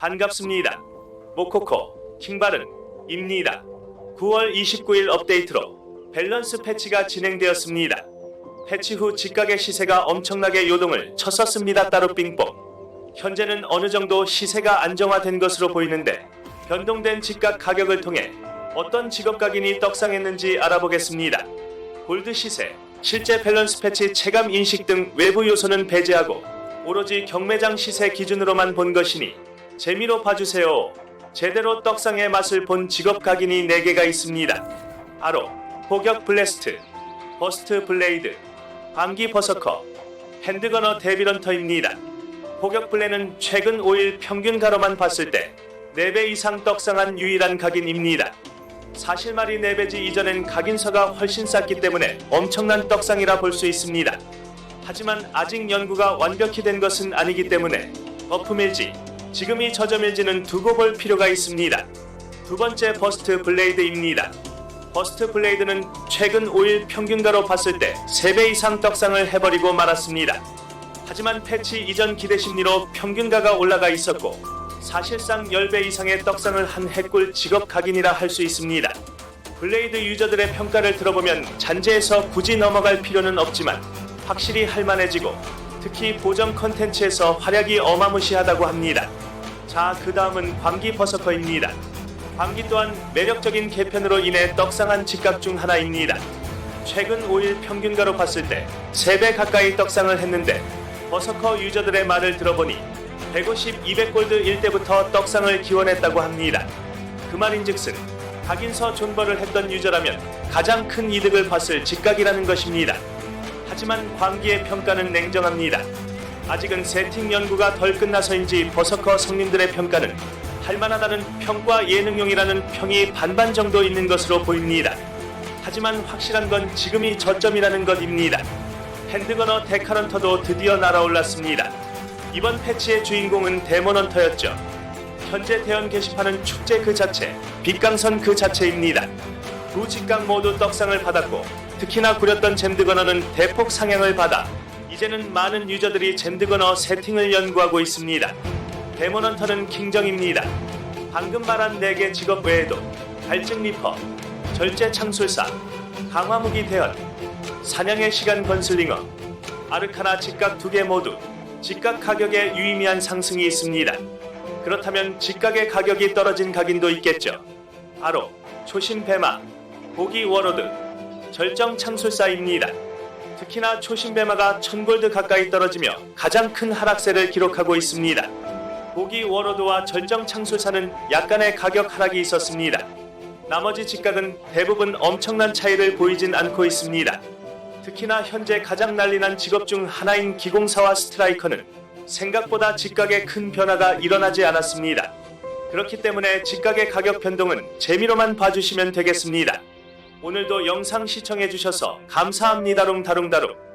반갑습니다. 모코코 킹바른입니다. 9월 29일 업데이트로 밸런스 패치가 진행되었습니다. 패치 후 직각의 시세가 엄청나게 요동을 쳤었습니다. 따로 빙봉. 현재는 어느 정도 시세가 안정화된 것으로 보이는데 변동된 직각 가격을 통해 어떤 직업 각인이 떡상했는지 알아보겠습니다. 골드 시세, 실제 밸런스 패치 체감 인식 등 외부 요소는 배제하고 오로지 경매장 시세 기준으로만 본 것이니 재미로 봐주세요. 제대로 떡상의 맛을 본 직업 각인이 4개가 있습니다. 바로 포격 블래스트, 버스트 블레이드, 방기 버서커, 핸드거너 데비런터입니다. 포격 블레는 최근 5일 평균 가로만 봤을 때 4배 이상 떡상한 유일한 각인입니다. 사실 말이 4배지 이전엔 각인서가 훨씬 쌌기 때문에 엄청난 떡상이라 볼 수 있습니다. 하지만 아직 연구가 완벽히 된 것은 아니기 때문에 버프밀지, 지금이 저점일지는 두고 볼 필요가 있습니다. 두 번째 버스트 블레이드입니다. 버스트 블레이드는 최근 5일 평균가로 봤을 때 3배 이상 떡상을 해버리고 말았습니다. 하지만 패치 이전 기대 심리로 평균가가 올라가 있었고 사실상 10배 이상의 떡상을 한 해꿀 직업 각인이라 할 수 있습니다. 블레이드 유저들의 평가를 들어보면 잔재에서 굳이 넘어갈 필요는 없지만 확실히 할만해지고 특히 보정 컨텐츠에서 활약이 어마무시하다고 합니다. 자, 그 다음은 광기 버서커입니다. 광기 또한 매력적인 개편으로 인해 떡상한 직각 중 하나입니다. 최근 5일 평균가로 봤을 때 3배 가까이 떡상을 했는데 버서커 유저들의 말을 들어보니 150, 200골드 일 때부터 떡상을 기원했다고 합니다. 그 말인즉슨 각인서 존버를 했던 유저라면 가장 큰 이득을 봤을 직각이라는 것입니다. 하지만 광기의 평가는 냉정합니다. 아직은 세팅 연구가 덜 끝나서인지 버서커 성님들의 평가는 할만하다는 평과 예능용이라는 평이 반반 정도 있는 것으로 보입니다. 하지만 확실한 건 지금이 저점이라는 것입니다. 핸드거너 데카런터도 드디어 날아올랐습니다. 이번 패치의 주인공은 데모넌터였죠. 현재 대연 게시판은 축제 그 자체, 빛강선 그 자체입니다. 두 직각 모두 떡상을 받았고 특히나 구렸던 잼드거너는 대폭 상향을 받아 이제는 많은 유저들이 잼드거너 세팅을 연구하고 있습니다. 데모넌터는 킹정입니다. 방금 말한 4개 직업 외에도 갈증 리퍼, 절제 창술사, 강화무기 대원, 사냥의 시간 건슬링어, 아르카나 직각 두 개 모두 직각 가격에 유의미한 상승이 있습니다. 그렇다면 직각의 가격이 떨어진 각인도 있겠죠. 바로 초신 배마, 보기 워로드, 절정 창술사입니다. 특히나 초신 배마가 1000골드 가까이 떨어지며 가장 큰 하락세를 기록하고 있습니다. 보기 워로드와 절정 창술사는 약간의 가격 하락이 있었습니다. 나머지 직각은 대부분 엄청난 차이를 보이진 않고 있습니다. 특히나 현재 가장 난리난 직업 중 하나인 기공사와 스트라이커는 생각보다 직각에 큰 변화가 일어나지 않았습니다. 그렇기 때문에 직각의 가격 변동은 재미로만 봐주시면 되겠습니다. 오늘도 영상 시청해주셔서 감사합니다롱 다롱다롱